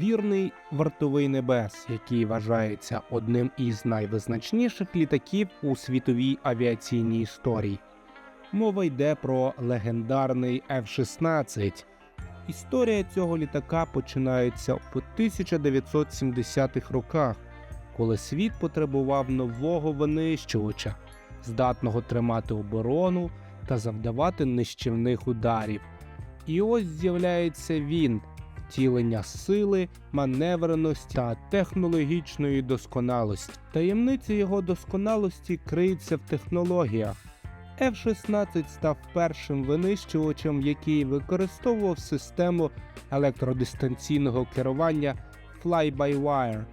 вірний вартовий небес, який вважається одним із найвизначніших літаків у світовій авіаційній історії. Мова йде про легендарний F-16. Історія цього літака починається в 1970-х роках, коли світ потребував нового винищувача, здатного тримати оборону та завдавати нищівних ударів. І ось з'являється він втілення сили, маневреності та технологічної досконалості. Таємниця його досконалості криється в технологіях. F-16 став першим винищувачем, який використовував систему електродистанційного керування Fly-by-Wire.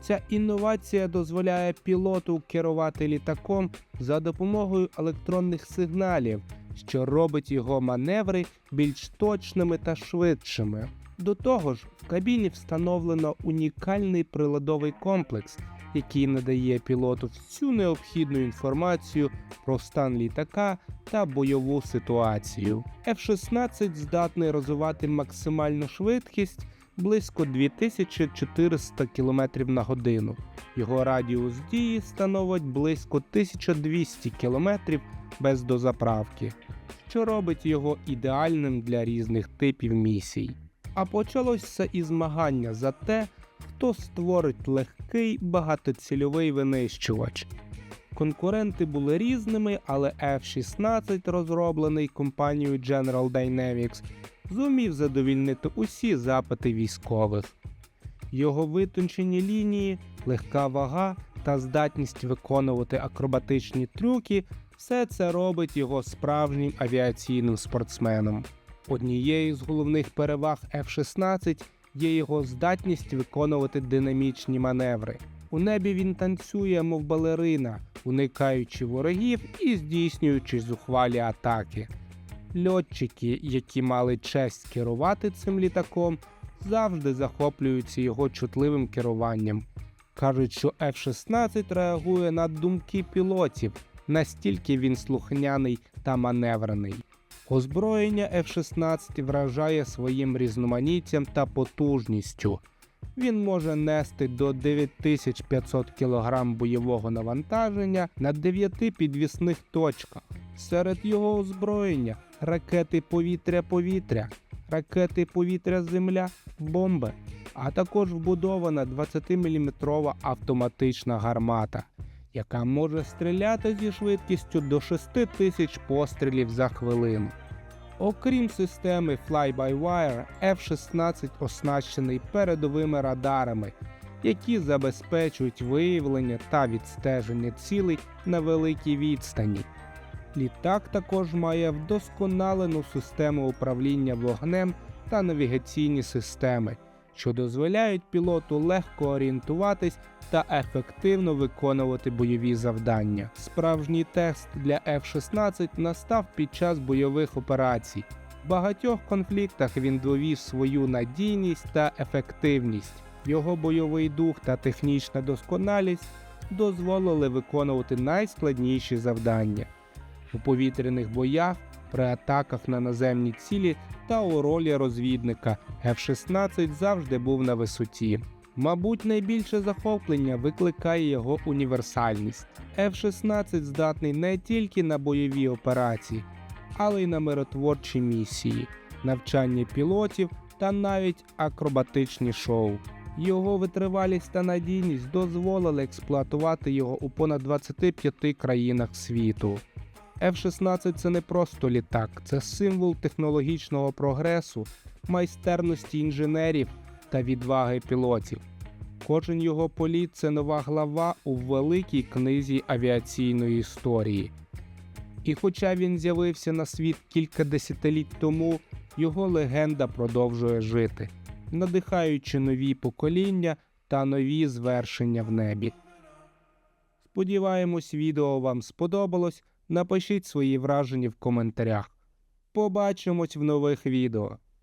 Ця інновація дозволяє пілоту керувати літаком за допомогою електронних сигналів, що робить його маневри більш точними та швидшими. До того ж, в кабіні встановлено унікальний приладовий комплекс, який надає пілоту всю необхідну інформацію про стан літака та бойову ситуацію. F-16 здатний розвивати максимальну швидкість близько 2400 км на годину. Його радіус дії становить близько 1200 км без дозаправки, що робить його ідеальним для різних типів місій. А почалось все із змагання за те, хто створить легкий багатоцільовий винищувач. Конкуренти були різними, але F-16, розроблений компанією General Dynamics, зумів задовільнити усі запити військових. Його витончені лінії, легка вага та здатність виконувати акробатичні трюки все це робить його справжнім авіаційним спортсменом. Однією з головних переваг F-16 є його здатність виконувати динамічні маневри. У небі він танцює, мов балерина, уникаючи ворогів і здійснюючи зухвалі атаки. Льотчики, які мали честь керувати цим літаком, завжди захоплюються його чутливим керуванням. Кажуть, що F-16 реагує на думки пілотів, настільки він слухняний та маневрений. Озброєння F-16 вражає своїм різноманіттям та потужністю. Він може нести до 9500 кг бойового навантаження на 9 підвісних точках. Серед його озброєння ракети повітря-повітря, ракети повітря-земля, бомби, а також вбудована 20-мм автоматична гармата, яка може стріляти зі швидкістю до 6000 пострілів за хвилину. Окрім системи Fly-by-Wire, F-16 оснащений передовими радарами, які забезпечують виявлення та відстеження цілей на великій відстані. Літак також має вдосконалену систему управління вогнем та навігаційні системи, що дозволяють пілоту легко орієнтуватись та ефективно виконувати бойові завдання. Справжній тест для F-16 настав під час бойових операцій. В багатьох конфліктах він довів свою надійність та ефективність. Його бойовий дух та технічна досконалість дозволили виконувати найскладніші завдання у повітряних боях, при атаках на наземні цілі та у ролі розвідника F-16 завжди був на висоті. Мабуть, найбільше захоплення викликає його універсальність. F-16 здатний не тільки на бойові операції, але й на миротворчі місії, навчання пілотів та навіть акробатичні шоу. Його витривалість та надійність дозволили експлуатувати його у понад 25 країнах світу. F-16 це не просто літак, це символ технологічного прогресу, майстерності інженерів та відваги пілотів. Кожен його політ це нова глава у великій книзі авіаційної історії. І хоча він з'явився на світ кілька десятиліть тому, його легенда продовжує жити, надихаючи нові покоління та нові звершення в небі. Сподіваємось, відео вам сподобалось. Напишіть свої враження в коментарях. Побачимось в нових відео.